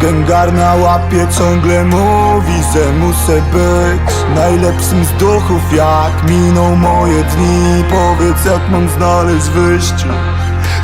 Gęgar na łapie ciągle mówi, że muszę być Najlepszym z duchów. Jak miną moje dni Powiedz jak mam znaleźć wyjście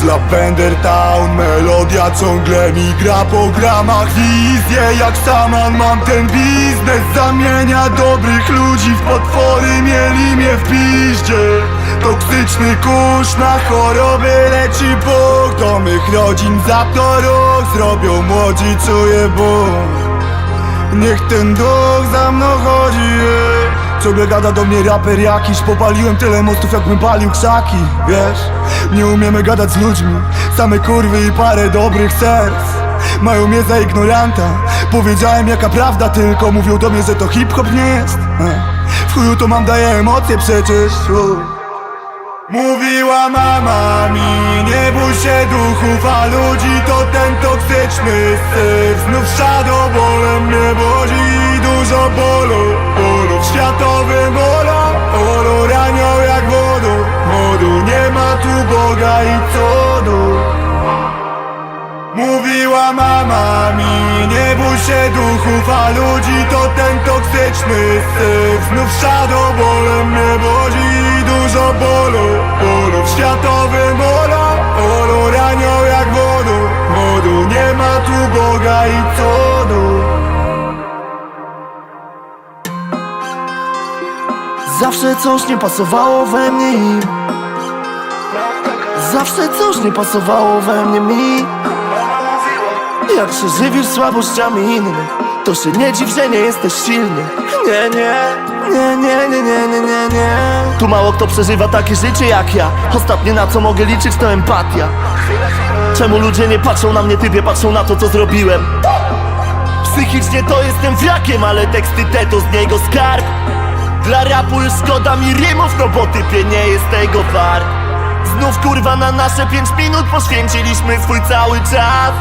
z Lavender Town. Melodia ciągle mi gra po gramach. Wizję jak saman mam ten biznes. Zamienia dobrych ludzi w potwory. Mieli mnie w piździe. Toksyczny kurz na choroby leci Bóg. Do mych rodzin za to rok Zrobią młodzi, czuję ból. Niech ten duch za mną chodzi ej. Ciągle gada do mnie raper jakiś. Popaliłem tyle mostów jakbym palił krzaki Wiesz, nie umiemy gadać z ludźmi. Same kurwy i parę dobrych serc. Mają mnie za ignoranta. Powiedziałem jaka prawda tylko Mówią do mnie, że to hip-hop nie jest. E, W chuju to mam daję emocje przecież. Mówiła mama mi, nie bój się duchów, a ludzi to ten toksyczny syf. Znów shadow bolem mnie bodzi, dużo bólu, W światowym olo, olo ranią jak wodą Modu, nie ma tu Boga i cudu. Mówiła mama mi, nie bój się duchów, a ludzi to ten toksyczny syf Znów shadow bolem mnie bodzi, dużo bólu, bólu W światowym olo, olo ranią jak wodą Modu, nie ma tu Boga i cudu Zawsze coś nie pasowało we mnie im Zawsze coś nie pasowało we mnie mi. Jak się żywisz słabościami innych To się nie dziw, że nie jesteś silny. Nie, nie, nie, nie, nie, nie, nie, nie, nie. Tu mało kto przeżywa takie życie jak ja. Ostatnie na co mogę liczyć to empatia. Czemu ludzie nie patrzą na mnie, typie patrzą na to co zrobiłem? Psychicznie to jestem wrakiem, ale teksty te to z niego skarb Dla rapu szkoda mi rymów, no bo typie nie jest tego wart. Znów kurwa na nasze pięć minut poświęciliśmy swój cały czas.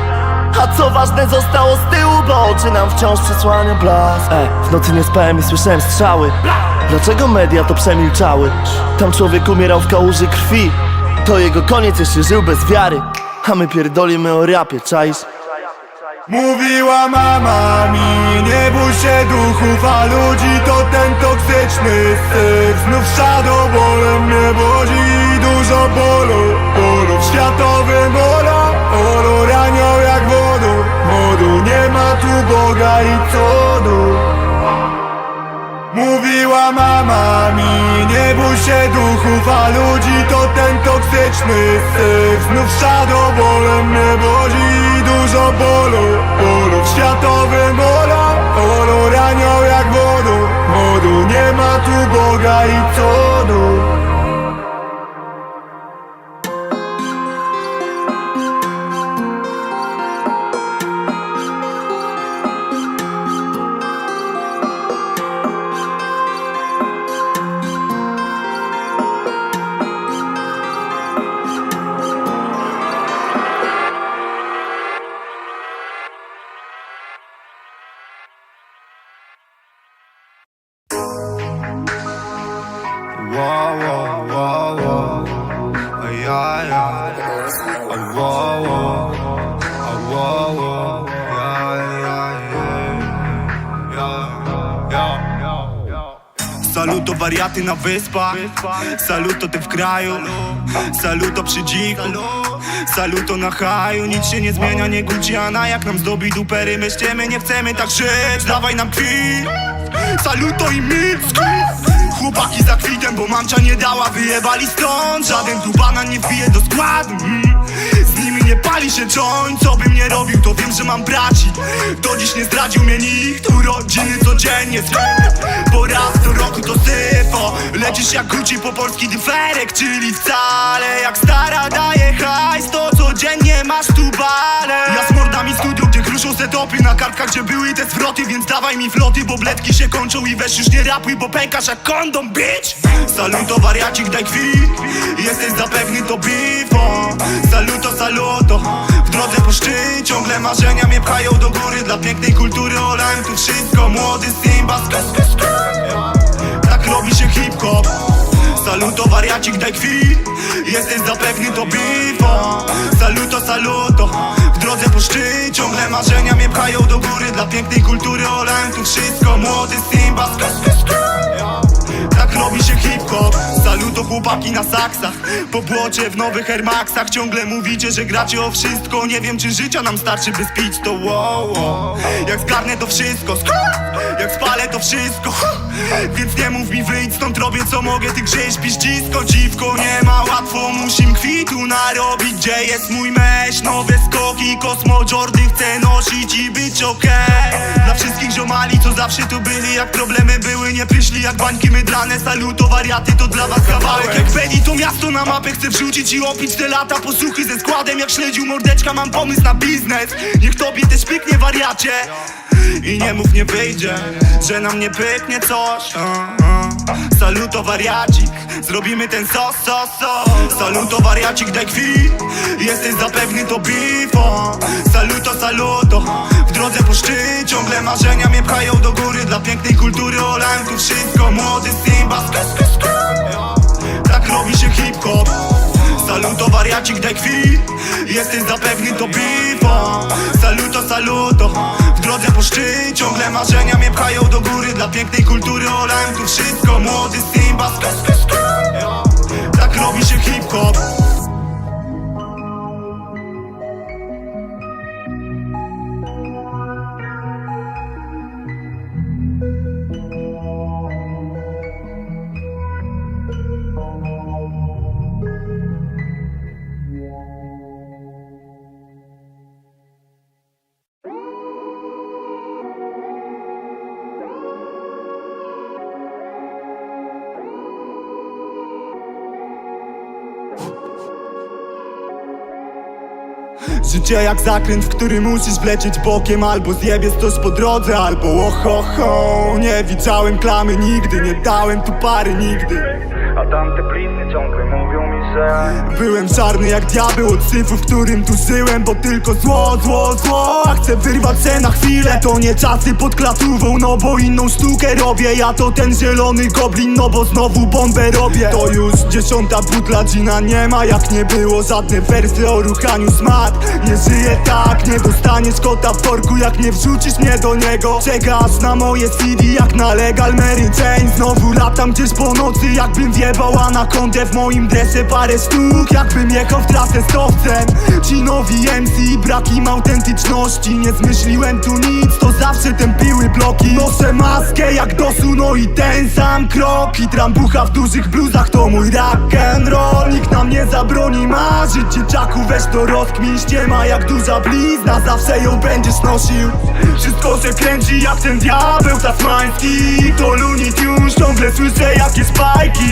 A co ważne zostało z tyłu, bo oczy nam wciąż przesłania blask. E, w nocy nie spałem i słyszałem strzały. Dlaczego media to przemilczały? Tam człowiek umierał w kałuży krwi. To jego koniec, jeśli żył bez wiary. A my pierdolimy o rapie, czaisz? Mówiła mama mi, nie bój się duchów, a ludzi to ten toksyczny syf. Znów shadow bolem mnie bodzi, dużo bólu, bólu. W światowym olo, olo ranią jak wodą Modu, nie ma tu Boga i cudu. Mówiła mama mi, nie bój się duchów, a ludzi toksyczny syf. Znów shadow bolem mnie bodzi, dużo bólu, bólu W światowym olo, olo ranią jak wodą Modu, nie ma tu Boga i cudu Wariaty na wyspach. Saluto ty w kraju. Saluto przy dziku. Saluto na haju. Nic się nie zmienia, nie Gucciana Jak nam zdobi dupery Myślimy, nie chcemy tak żyć. Dawaj nam kwit Saluto i Micku Chłopaki za kwitem, bo mamcia nie dała. Wyjebali stąd, żaden tu banan nie wbije do składu. Mm. Nie pali się joint, co bym nie robił To wiem, że mam braci. Do dziś nie zdradził mnie nikt Urodziny codziennie sklep Po raz do roku to syfo. Lecisz jak Gucci po polski dyferek Czyli wcale jak stara daje hajs setopy Na kartkach, gdzie były te zwroty Więc dawaj mi floty, bo bledki się kończą I weź już nie rapuj, bo pękasz jak kondom, bitch! Saluto wariacik, daj krwi Jesteś zapewny to bifo Saluto, saluto. W drodze po szczyt Ciągle marzenia mnie pchają do góry. Dla pięknej kultury olałem tu wszystko. Młody Simba, sk, sk, sk. Tak robi się hip-hop. Saluto wariacik, daj krwi Jesteś zapewny to bifo Saluto, saluto marzenia mnie pchają do góry Dla pięknej kultury olałem tu wszystko Młody Simba. Tak robi się hip-hop. Saluto chłopaki na saksach. Po błocie w nowych Air Maxach Ciągle mówicie, że gracie o wszystko. Nie wiem czy życia nam starczy by spić to wow, wow. Jak zgarnę to wszystko Jak spalę to wszystko Więc nie mów mi wyjdź stąd robię co mogę. Ty grześ piździsko dziwko Nie ma łatwo. Musim kwitu narobić. Gdzie jest mój mecz? Nowe skoki Kosmo Jordy chcę nosić i być okej. Dla wszystkich ziomali co zawsze tu byli Jak problemy były nie przyszli Jak bańki mydlane. Saluto wariaty to dla was kawałek. Jak Bedi to miasto na mapę chcę wrzucić I opić te lata posłuchy ze składem. Jak śledził mordeczka mam pomysł na biznes. Niech tobie też pyknie wariacie i nie mów nie wyjdzie, że nam nie pyknie coś. Saluto wariacik, zrobimy ten sos, sos, sos. Saluto wariacik, daj krwi, jesteś zapewny to bifo Saluto, saluto, w drodze po szczyt Ciągle marzenia mnie pchają do góry. Dla pięknej kultury olałem tu wszystko. Młody Simba. Tak robi się hip-hop. Saluto wariacik, daj krwi Jesteś zapewny to bifo Saluto, saluto drodze po szczyt Ciągle marzenia mnie pchają do góry. Dla pięknej kultury olałem tu wszystko. Młody Simba, sk, sk, sk. Tak robi się hip-hop Życie jak zakręt, w który musisz wlecieć bokiem. Albo zjebiesz coś po drodze, albo ohoho Nie widziałem klamy nigdy, nie dałem tu pary nigdy. A tamte blizny ciągle mówią Byłem czarny jak diabeł od syfu, w którym tu żyłem Bo tylko zło, zło, zło. A chcę wyrwać się na chwilę. To nie czasy pod klatówą, no bo inną sztukę robię. Ja to ten zielony goblin, no bo znowu bombę robię. To już dziesiąta butla gina nie ma. Jak nie było żadne wersy o ruchaniu smat Nie żyję tak, nie dostaniesz kota w worku. Jak nie wrzucisz mnie do niego Czekasz na moje CD jak na legal Mary Jane. Znowu latam gdzieś po nocy jakbym wjebał anakondę W moim dresie. Parę sztuk jakbym jechał w trasę z towcem. Ci nowi MC brak im autentyczności. Nie zmyśliłem tu nic, to zawsze tępiły bloki. Noszę maskę jak dosu, no i ten sam krok. I trambucha w dużych bluzach to mój rock and roll. Nikt nam nie zabroni marzyć Dzieciaku weź to rozkmin ściema jak duża blizna Zawsze ją będziesz nosił. Wszystko się kręci jak ten diabeł tasmański. To Looney Tunes, ciągle słyszę jakie spajki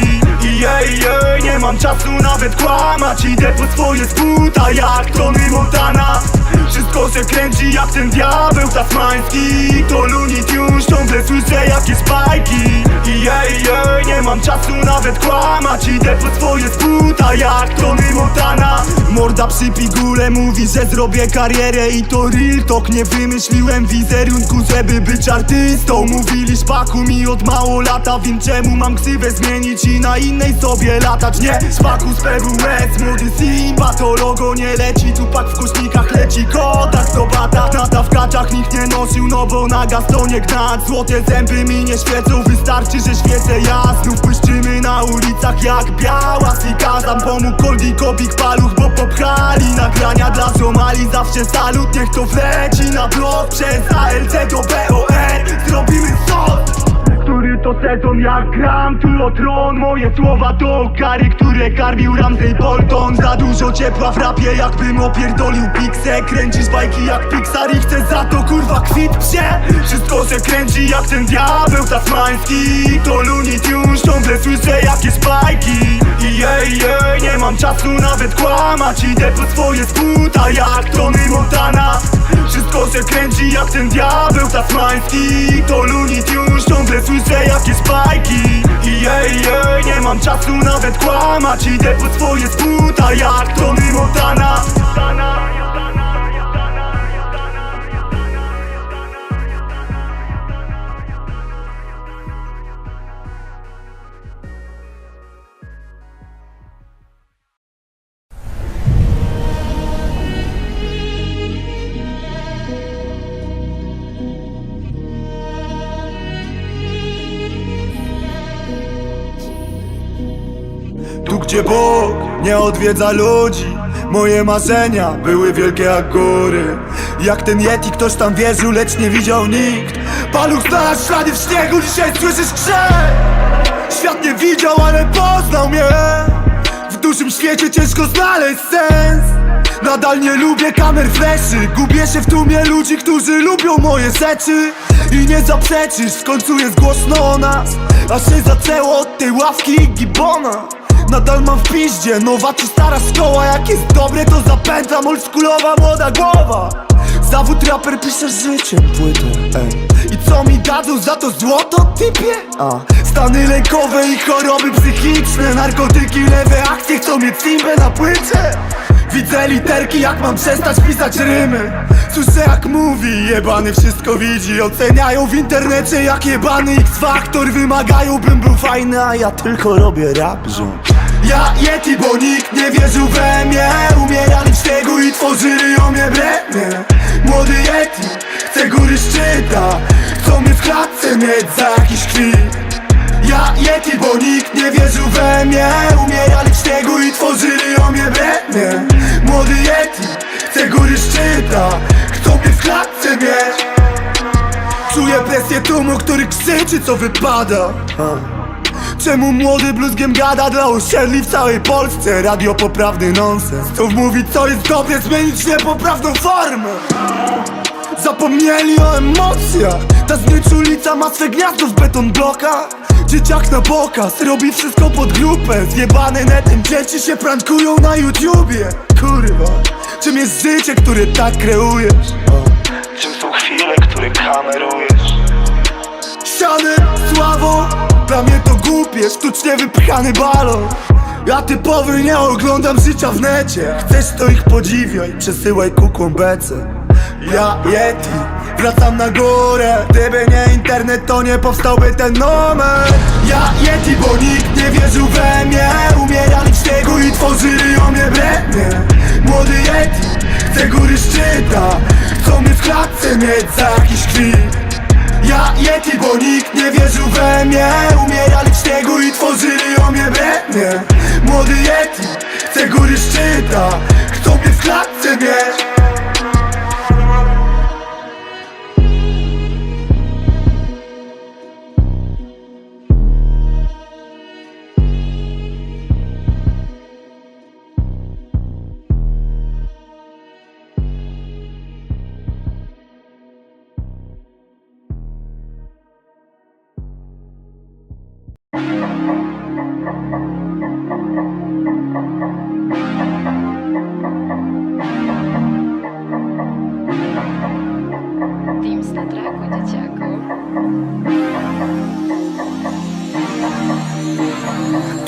mam czasu nawet kłamać. Idę po swoje sputa jak Tony Montana Wszystko się kręci jak ten diabeł tasmański. To Looney Tunes, ciągle słyszę jakie spajki. I jej, jej, nie mam czasu nawet kłamać. Idę po swoje sputa jak Tony Montana Morda przy pigule mówi, że zrobię karierę. I to real talk, nie wymyśliłem wizerunku, żeby być artystą. Mówili szpaku mi od mało lata, wiem czemu mam ksywę zmienić I na innej sobie latać, nie szpaku z PWS Młody Simba, to logo nie leci Tu pak w kośnikach leci kotak to bata Tata w kaczach nikt nie nosił, no bo na gastonie gnat Złote zęby mi nie świecą, wystarczy, że świecę ja. Znów błyszczymy na ulicach jak biała sika. Tam pomógł Koldi, Kobik, Paluch, bo popchali. Nagrania dla Somali, zawsze salut Niech to wleci na blok. Przez ALC do BOR Zrobimy sąd to sezon jak gram tu o tron. Moje słowa to kary, które karmił Ramsey Bolton dużo ciepła w rapie jakbym opierdolił piksę Kręcisz bajki jak Pixar i chcę za to kurwa kwit psie Wszystko się kręci jak ten diabeł tasmański. To Looney Tunes, ciągle słyszę jakie spajki. I jej, jej, nie mam czasu nawet kłamać. Idę po swoje sputa jak Tony Montana. Wszystko się kręci jak ten diabeł tasmański. To Looney Tunes, ciągle słyszę jakie spajki. I jej, jej, nie mam czasu nawet kłamać. Idę po swoje sputa jak Tony Montana nie odwiedza ludzi. Moje marzenia były wielkie jak góry. Jak ten Yeti ktoś tam wierzył, lecz nie widział nikt. Paluch znalazł ślady w śniegu, dzisiaj słyszysz krzyk Świat nie widział, ale poznał mnie. W dużym świecie ciężko znaleźć sens. Nadal nie lubię kamer fleszy. Gubię się w tłumie ludzi, którzy lubią moje rzeczy. I nie zaprzeczysz, w końcu jest głośno o nas. Się zaczęło od tej ławki i gibona Nadal mam w piździe, nowa czy stara szkoła Jak jest dobre to zapętlam, oldschoolowa młoda głowa Zawód raper pisze życiem płytę ej. I co mi dadzą za to złoto, typie? A. Stany lękowe i choroby psychiczne Narkotyki, lewe akcje chcą mieć simbę na płycie Widzę literki jak mam przestać pisać rymy. Słyszę jak mówi, jebany wszystko widzi. Oceniają w internecie jak jebany X-Factor Wymagają bym był fajny, a ja tylko robię rap, ziom ja Yeti, bo nikt nie wierzył we mnie. Umierali w śniegu i tworzyli o mnie brednie Młody Yeti, chcę góry szczyta. Chcą mnie w klatce mieć za jakiś kwit ja Yeti, bo nikt nie wierzył we mnie. Umierali w śniegu i tworzyli o mnie brednie Młody Yeti, chcę góry szczyta. Chcą mnie w klatce mieć Czuję presję tłumu, który krzyczy co wypada. Czemu młody bluzgiem gada dla osiedli w całej Polsce? Radio poprawny nonsens. To mówić co jest dobre, zmienić niepoprawną formę Zapomnieli o emocjach. Ta znieczulica ma swe gniazdo w beton bloka. Dzieciak na pokaz, robi wszystko pod grupę. Zjebany netem, dzieci się prankują na YouTubie. Kurwa, czym jest życie, które tak kreujesz? Czym są chwile, które kamerujesz? Ściany, sławo, dla mnie to głupie, sztucznie wypchany balon. Ja typowy nie oglądam życia w necie. Chcesz to ich podziwiaj, przesyłaj kukłą bece Ja Yeti, wracam na górę. Gdyby nie internet to nie powstałby ten numer. Ja Yeti, bo nikt nie wierzył we mnie. Umierali w śniegu i tworzyli o mnie brednie. Młody Yeti, chcę góry szczyta. Chcą mnie w klatce mieć za jakiś ja Yeti, bo nikt nie wierzył we mnie. Umierali w śniegu i tworzyli o mnie brednie. Młody Yeti, chcę góry szczyta. Chcą mnie w klatce mieć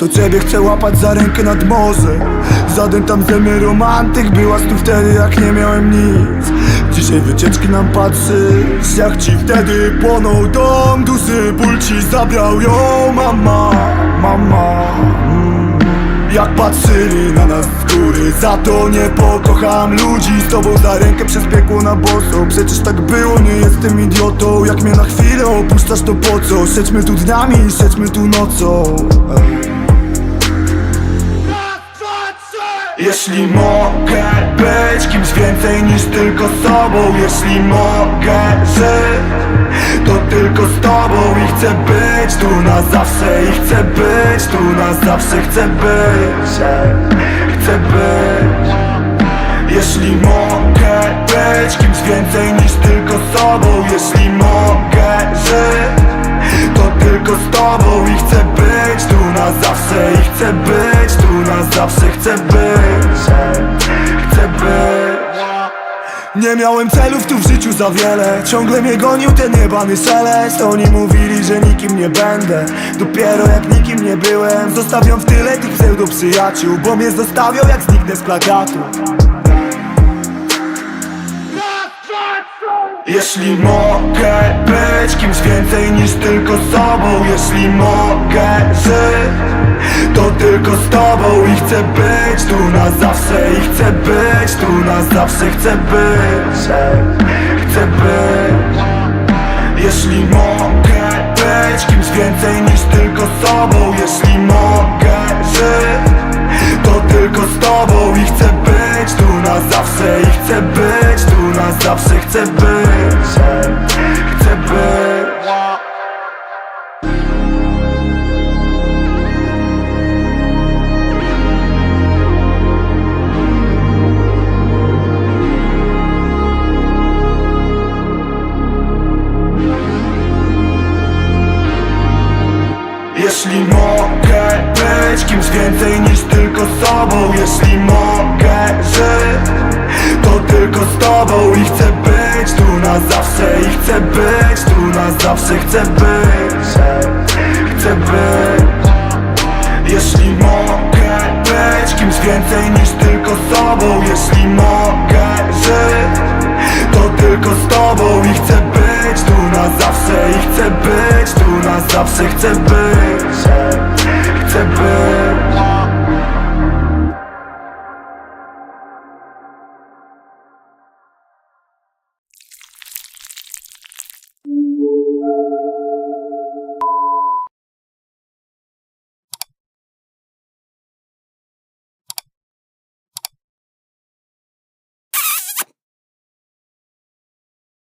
To ciebie chcę łapać za rękę nad morze. Żaden tam ze mnie romantyk Byłaś tu wtedy jak nie miałem nic. Dzisiaj wycieczki nam patrzy Jak ci wtedy płonął dom Duży. Ból ci zabrał ją Mama, mama. Mm. Jak patrzyli na nas z góry Za to nie pokocham ludzi. Z tobą za rękę przez piekło na boso. Przecież tak było, nie jestem idiotą. Jak mnie na chwilę opuszczasz to po co? Siedźmy tu dniami, siedźmy tu nocą. Ej. Jeśli mogę być kimś więcej niż tylko sobą Jeśli mogę żyć To tylko z tobą i chcę być tu na zawsze I chcę być tu na zawsze Chcę być, chcę być. Jeśli mogę być kimś więcej niż tylko sobą Jeśli mogę żyć tylko z tobą i chcę być tu na zawsze I chcę być tu na zawsze Chcę być, chcę być. Nie miałem celów tu w życiu za wiele Ciągle mnie gonił ten jebany szelest Oni mówili, że nikim nie będę Dopiero jak nikim nie byłem. Zostawiam w tyle tych pseudo przyjaciół Bo mnie zostawią jak zniknę z plakatu Jeśli mogę być kimś więcej niż tylko sobą Jeśli mogę żyć To tylko z tobą i chcę być tu na zawsze I chcę być tu na zawsze Chcę być, chcę być. Jeśli mogę być kimś więcej niż tylko sobą Jeśli mogę żyć tylko z tobą i chcę tu na zawsze I chcę być tu na zawsze Chcę być, chcę być. Jeśli mogę być kimś więcej niż tylko sobą Jeśli mogę To tylko z tobą i chcę być tu na zawsze I chcę być tu na zawsze Chcę być, chcę być. Jeśli mogę być kimś więcej niż tylko sobą Jeśli mogę żyć To tylko z tobą i chcę być tu na zawsze I chcę być tu na zawsze Chcę być, chcę być